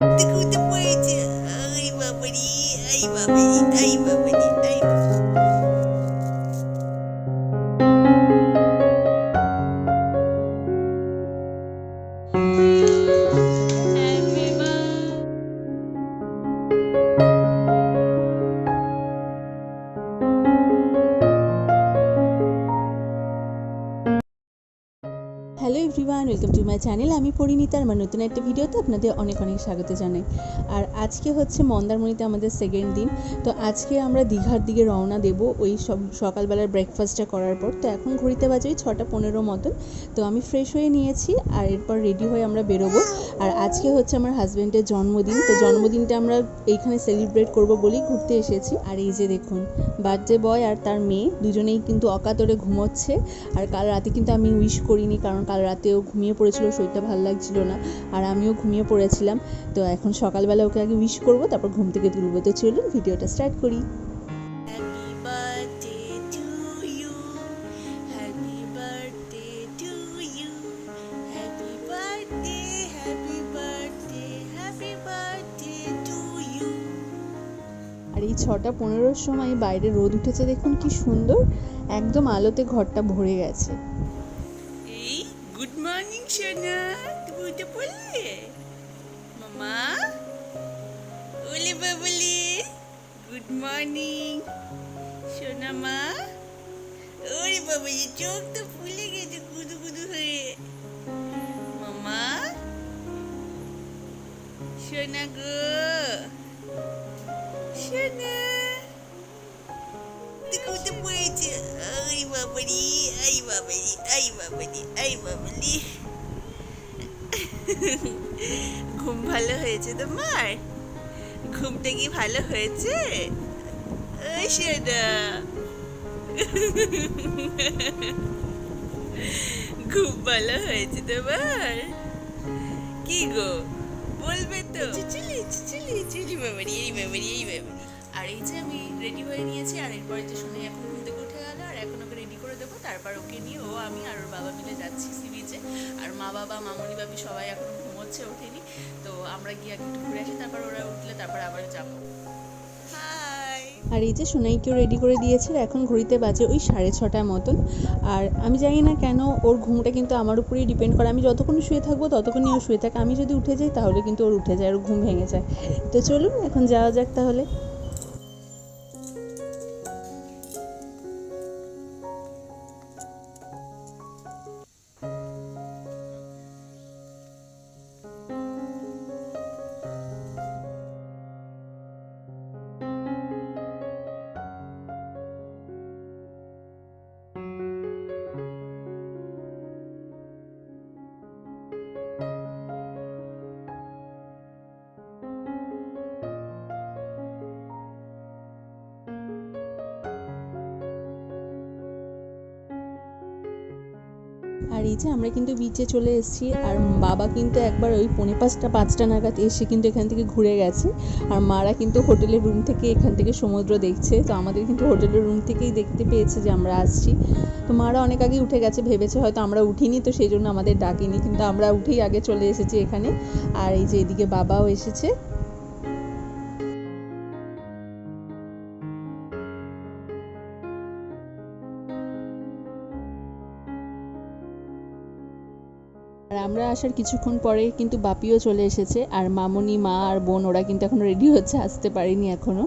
ঘুমতে পড়েছে আই বাবারি আই বাবারি আই বাবারি আই ওয়েলকাম টু মাই চ্যানেল আমি পরিণীতা আমার নতুন একটা ভিডিওতে আপনাদের অনেক অনেক স্বাগত জানাই। আর আজকে হচ্ছে মন্দারমণিতে আমাদের সেকেন্ড দিন। তো আজকে আমরা দীঘার দিকে রওনা দেব ওই সব সকালবেলার ব্রেকফাস্টটা করার পর। তো এখন ঘড়িতে বাজে ওই ছটা পনেরো মতন। তো আমি ফ্রেশ হয়ে নিয়েছি আর এরপর রেডি হয়ে আমরা বেরোবো। আর আজকে হচ্ছে আমার হাজব্যান্ডের জন্মদিন। তো জন্মদিনটা আমরা এইখানে সেলিব্রেট করব বলেই ঘুরতে এসেছি। আর এই যে দেখুন বার্থডে বয় আর তার মেয়ে দুজনেই কিন্তু অকাতরে ঘুমোচ্ছে। আর কাল রাতে কিন্তু আমি উইশ করিনি, কারণ কাল রাতেও ঘুমিয়ে পড়েছিল শরীরটা ভালো লাগছিল না। আর আমিও ঘুমিয়ে পড়েছিলাম। তো এখন সকালবেলা ওকে আগে উইশ করব তারপর ঘুম থেকে তুলবো তো চলুন ভিডিওটা স্টার্ট করি. আর এই ছটা পনেরোর সময় বাইরে রোদ উঠেছে দেখুন কি সুন্দর। একদম আলোতে ঘরটা ভরে গেছে। মর্নিং সোনা মা। ওরে বাবলি চোখ তো ফুলে গেছে, গুদু গুদু হয়ে। মামা। সোনা গো। সোনা। ঘুমতে পড়েছে। আই বাবারি আই বাবারি আই বাবারি আই বাবারি ঘুম ভালো হয়েছে তোমার? ঘুমটা কি ভালো হয়েছে? সেটা খুব ভালো হয়েছে তোমার। কি গো? বলবে তো। চুচুলি চুচুলি চুচুলি বাবারি এই বাবারি এই বাবারি আর এই যে আমি রেডি হয়ে নিয়েছি, আর এরপরে যে শুনে এখন ঘুম থেকে উঠে গেল, আর এখন ওকে রেডি করে দেবো, তারপর ওকে নিয়ে ও, আমি আর ওর বাবা মিলে যাচ্ছি সি বিচে আর মা বাবা, মামনি বাবি সবাই এখন ঘুমোচ্ছে, ওঠেনি। আমরা গিয়ে একটু ঘুরে আসি, তারপর ওরা উঠলে তারপর আবার যাব। আর এই যে সোনাইকেও রেডি করে দিয়েছে এখন ঘড়িতে বাজে ওই সাড়ে ছটার মতন। আর আমি জানি না কেন ওর ঘুমটা কিন্তু আমার উপরেই ডিপেন্ড করে। আমি যতক্ষণ শুয়ে থাকব, ততক্ষণই ও শুয়ে থাকে। আমি যদি উঠে যাই, তাহলে কিন্তু ওর উঠে যায়, ওর ঘুম ভেঙে যায়। তো চলুন, এখন যাওয়া যাক তাহলে। আর এই যে আমরা কিন্তু বিচে চলে এসেছি আর বাবা কিন্তু একবার ওই পৌনে পাঁচটা পাঁচটা নাগাদ এসে কিন্তু এখান থেকে ঘুরে গেছে। আর মারা কিন্তু হোটেলের রুম থেকে এখান থেকে সমুদ্র দেখছে। তো আমাদের কিন্তু হোটেলের রুম থেকেই দেখতে পেয়েছে যে আমরা আসছি। তো মারা অনেক আগে উঠে গেছে, ভেবেছে হয়তো আমরা উঠিনি, তো সেই জন্য আমাদের ডাকেনি। কিন্তু আমরা উঠেই আগে চলে এসেছি এখানে। আর এই যে এদিকে বাবাও এসেছে। আমরা আসার কিছুক্ষণ পরে কিন্তু বাপিও চলে এসেছে। আর মামনি, মা আর বোন, ওরা কিন্তু এখন রেডি হচ্ছে, আসতে পারেনি এখনও।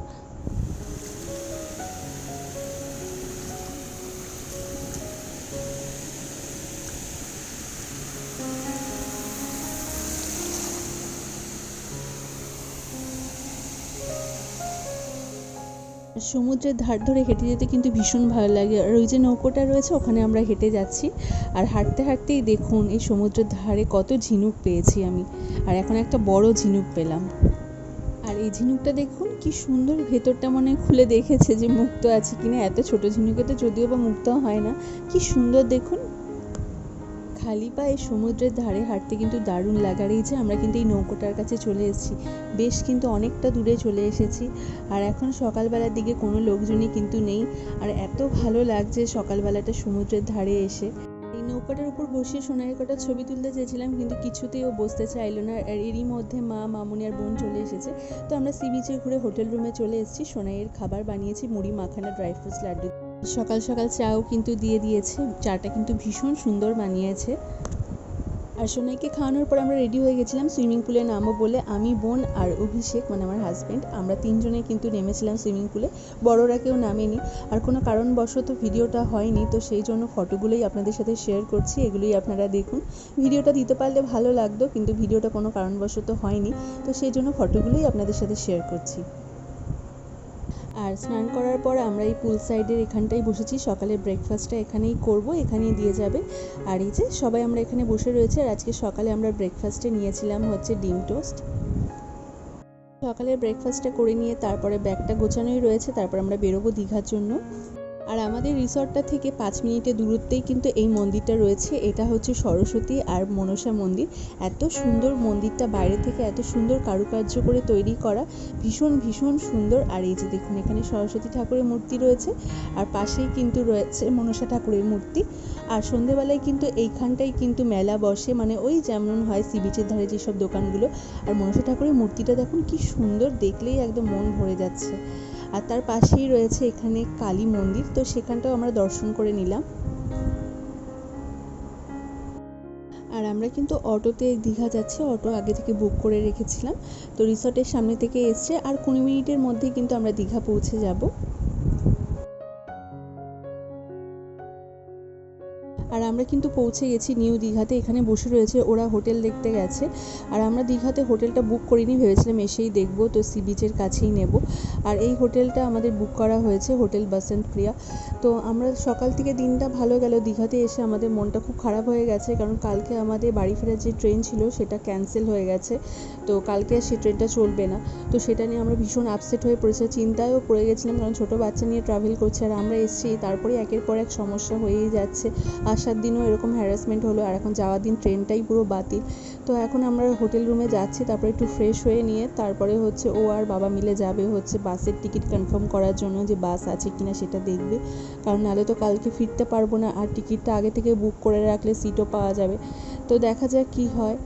সমুদ্রের ধার ধরে হেঁটে যেতে কিন্তু ভীষণ ভালো লাগে। আর ওই যে নৌকোটা রয়েছে, ওখানে আমরা হেঁটে যাচ্ছি। আর হাঁটতে হাঁটতেই দেখুন এই সমুদ্রের ধারে কত ঝিনুক পেয়েছি আমি। আর এখন একটা বড় ঝিনুক পেলাম। আর এই ঝিনুকটা দেখুন, কি সুন্দর ভেতরটা মনে খুলে দেখেছে যে মুক্ত আছে কিনা। এত ছোট ঝিনুকে তো যদিও বা মুক্ত হয় না। কি সুন্দর দেখুন। খালি পায়ে সমুদ্রের ধারে হাঁটতে কিন্তু দারুণ লাগার এই যে আমরা কিন্তু এই নৌকোটার কাছে চলে এসেছি। বেশ কিন্তু অনেকটা দূরে চলে এসেছি। আর এখন সকালবেলার দিকে কোনো লোকজনই কিন্তু নেই। আর এত ভালো লাগছে সকালবেলাটা সমুদ্রের ধারে এসে। এই নৌকাটার উপর বসে কটা ছবি তুলতে চেয়েছিলাম, কিন্তু কিছুতেই ও বসতে চাইলো না। আর এরই মধ্যে মা, মামুনি আর বোন চলে এসেছে। তো আমরা সি বিচে ঘুরে হোটেল রুমে চলে এসেছি। সোনাইয়ের খাবার বানিয়েছি, মুড়ি, মাখানা, ড্রাই ফ্রুটস, লাড্ডু। সকাল সকাল চাও কিন্তু দিয়ে দিয়েছে। চাটা কিন্তু ভীষণ সুন্দর বানিয়েছে। আর সোনাইকে খাওয়ানোর পর আমরা রেডি হয়ে গেছিলাম সুইমিং পুলে নামবো বলে। আমি, বোন আর অভিষেক মানে আমার হাজব্যান্ড আমরা তিনজনে কিন্তু নেমেছিলাম সুইমিং পুলে বড়রা কেউ নামেনি। আর কোনো কারণবশত ভিডিওটা হয়নি, তো সেই জন্য ফটোগুলোই আপনাদের সাথে শেয়ার করছি, এগুলোই আপনারা দেখুন। ভিডিওটা দিতে পারলে ভালো লাগতো, কিন্তু ভিডিওটা কোনো কারণবশত হয়নি। তো সেই জন্য ফটোগুলোই আপনাদের সাথে শেয়ার করছি। আর স্নান করার পর আমরা এই পুল সাইডের এখানটাই বসেছি। সকালে ব্রেকফাস্টটা এখানেই করব, এখানেই দিয়ে যাবে। আর এই যে সবাই আমরা এখানে বসে রয়েছে আর আজকে সকালে আমরা ব্রেকফাস্টে নিয়েছিলাম হচ্ছে ডিম টোস্ট। সকালের ব্রেকফাস্টটা করে নিয়ে তারপরে ব্যাগটা গোছানোই রয়েছে, তারপর আমরা বেরোবো দীঘার জন্য। আর আমাদের রিসর্টটা থেকে পাঁচ মিনিটের দূরত্বেই কিন্তু এই মন্দিরটা রয়েছে। এটা হচ্ছে সরস্বতী আর মনসা মন্দির। এত সুন্দর মন্দিরটা বাইরে থেকে এত সুন্দর কারুকার্য করে তৈরি করা। ভীষণ ভীষণ সুন্দর। আর এই যে দেখুন, এখানে সরস্বতী ঠাকুরের মূর্তি রয়েছে। আর পাশেই কিন্তু রয়েছে মনসা ঠাকুরের মূর্তি। আর সন্ধেবেলায় কিন্তু এইখানটাই কিন্তু মেলা বসে। মানে ওই যেমন হয় সি বিচের ধারে যেসব দোকানগুলো। আর মনসা ঠাকুরের মূর্তিটা দেখুন, কি সুন্দর। দেখলেই একদম মন ভরে যাচ্ছে। আর তার পাশেই রয়েছে এখানে কালী মন্দির, তো সেখানটাও আমরা দর্শন করে নিলাম। আর আমরা কিন্তু অটোতে দীঘা যাচ্ছি, অটো আগে থেকে বুক করে রেখেছিলাম। তো রিসর্টের সামনে থেকে এসছে, আর কুড়ি মিনিটের মধ্যেই কিন্তু আমরা দীঘা পৌঁছে যাব। আর আমরা কিন্তু পৌঁছে গেছি নিউ দীঘাতে। এখানে বসে রয়েছে ওরা হোটেল দেখতে গেছে। আর আমরা দীঘাতে হোটেলটা বুক করিনি, ভেবেছিলাম এসেই দেখব, তো সি বিচের কাছেই নেব। আর এই হোটেলটা আমাদের বুক করা হয়েছে, হোটেল বাসন্ত প্রিয়া। তো আমরা সকাল থেকে দিনটা ভালো গেল। দীঘাতে এসে আমাদের মনটা খুব খারাপ হয়ে গেছে, কারণ কালকে আমাদের বাড়ি ফেরার যে ট্রেন ছিল, সেটা ক্যান্সেল হয়ে গেছে। তো কালকে আর সেই ট্রেনটা চলবে না। তো সেটা নিয়ে আমরা ভীষণ আপসেট হয়ে পড়েছে, চিন্তায়ও পড়ে গেছিলাম, কারণ ছোটো বাচ্চা নিয়ে ট্রাভেল করছে। আর আমরা এসেছি তারপরে একের পর এক সমস্যা হয়েই যাচ্ছে। আসার দিনও এরকম হ্যারাসমেন্ট হলো আর এখন যাওয়ার দিন ট্রেনটাই পুরো বাতিল। তো এখন আমরা হোটেল রুমে যাচ্ছি, তারপরে একটু ফ্রেশ হয়ে নিয়ে তারপরে হচ্ছে ও আর বাবা মিলে যাবে হচ্ছে বাসের টিকিট কনফার্ম করার জন্য যে বাস আছে কি না সেটা দেখবে। কারণ নাহলে তো কালকে ফিরতে পারব না আর টিকিটটা আগে থেকে বুক করে রাখলে সিটও পাওয়া যাবে। তো দেখা যাক কী হয়।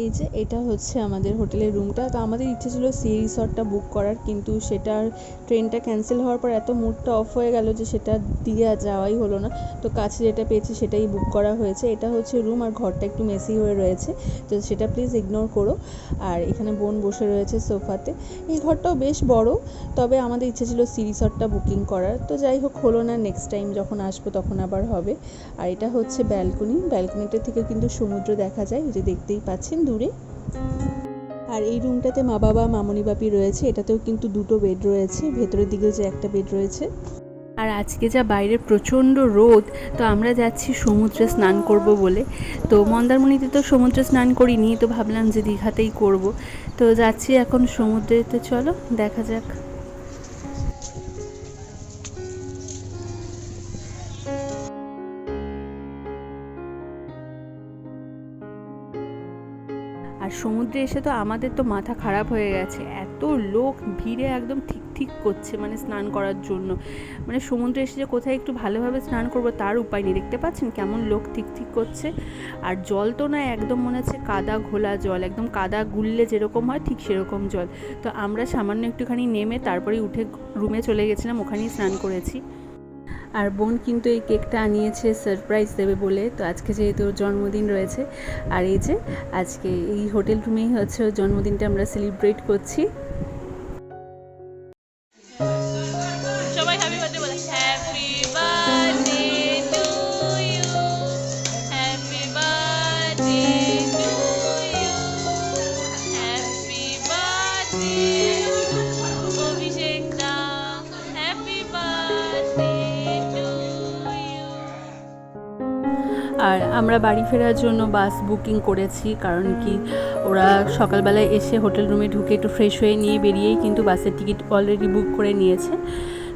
এই যে এটা হচ্ছে আমাদের হোটেলের রুমটা। তো আমাদের ইচ্ছে ছিল সি রিসর্টটা বুক করার, কিন্তু সেটার ট্রেনটা ক্যান্সেল হওয়ার পর এত মুডটা অফ হয়ে গেল যে সেটা দিয়ে যাওয়াই হলো না। তো কাছে যেটা পেয়েছি সেটাই বুক করা হয়েছে। এটা হচ্ছে রুম আর ঘরটা একটু মেসি হয়ে রয়েছে। তো সেটা প্লিজ ইগনোর করো। আর এখানে বোন বসে রয়েছে সোফাতে। এই ঘরটাও বেশ বড়, তবে আমাদের ইচ্ছে ছিল সি রিসর্টটা বুকিং করার। তো যাই হোক, হলো না নেক্সট টাইম যখন আসব তখন আবার হবে। আর এটা হচ্ছে ব্যালকনি। ব্যালকনিটা থেকে কিন্তু সমুদ্র দেখা যায় যে দেখতেই পাচ্ছেন। দূরে। আর এই রুমটাতে মা বাবা, মামনি বাপি রয়েছে। এটাতেও কিন্তু দুটো বেড রয়েছে। ভেতরের দিকেও যে একটা বেড রয়েছে। আর আজকে যা বাইরে প্রচণ্ড রোদ, তো আমরা যাচ্ছি সমুদ্রে স্নান করব বলে। তো মন্দারমণিতে তো সমুদ্রে স্নান করিনি, তো ভাবলাম যে দীঘাতেই করব। তো যাচ্ছি এখন সমুদ্রেতে। চলো, দেখা যাক। সমুদ্রে এসে তো আমাদের তো মাথা খারাপ হয়ে গেছে। এত লোক, ভিড়ে একদম ঠিক ঠিক করছে মানে স্নান করার জন্য। মানে সমুদ্রে এসে যে কোথায় একটু ভালোভাবে স্নান করব তার উপায় নেই। দেখতে পাচ্ছেন কেমন লোক ঠিক ঠিক করছে। আর জল তো না একদম মনে হচ্ছে কাদা ঘোলা জল, একদম কাদা গুললে যেরকম হয় ঠিক সেরকম জল। তো আমরা সামান্য একটুখানি নেমে তারপরে উঠে রুমে চলে গেছিলাম, ওখানেই স্নান করেছি। আর বোন কিন্তু এই কেকটা আনিয়েছে সারপ্রাইজ দেবে বলে। তো আজকে যেহেতু ওর জন্মদিন রয়েছে, আর এই যে আজকে এই হোটেল রুমেই হচ্ছে ওর জন্মদিনটা আমরা সেলিব্রেট করছি। সবাই হ্যাপি আমরা বাড়ি ফেরার জন্য বাস বুকিং করেছি, কারণ কি ওরা সকালবেলায় এসে হোটেল রুমে ঢুকে একটু ফ্রেশ হয়ে নিয়ে বেরিয়েই কিন্তু বাসের টিকিট অলরেডি বুক করে নিয়েছে।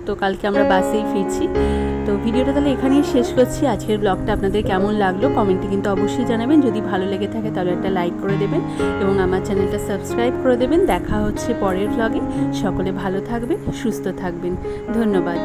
তো কালকে আমরা বাসেই ফিরছি। তো ভিডিওটা তাহলে এখানেই শেষ করছি। আজকের ব্লগটা আপনাদের কেমন লাগল কমেন্টে কিন্তু অবশ্যই জানাবেন। যদি ভালো লেগে থাকে তাহলে একটা লাইক করে দেবেন এবং আমার চ্যানেলটা সাবস্ক্রাইব করে দেবেন। দেখা হচ্ছে পরের ব্লগে সকলে ভালো থাকবেন, সুস্থ থাকবেন। ধন্যবাদ।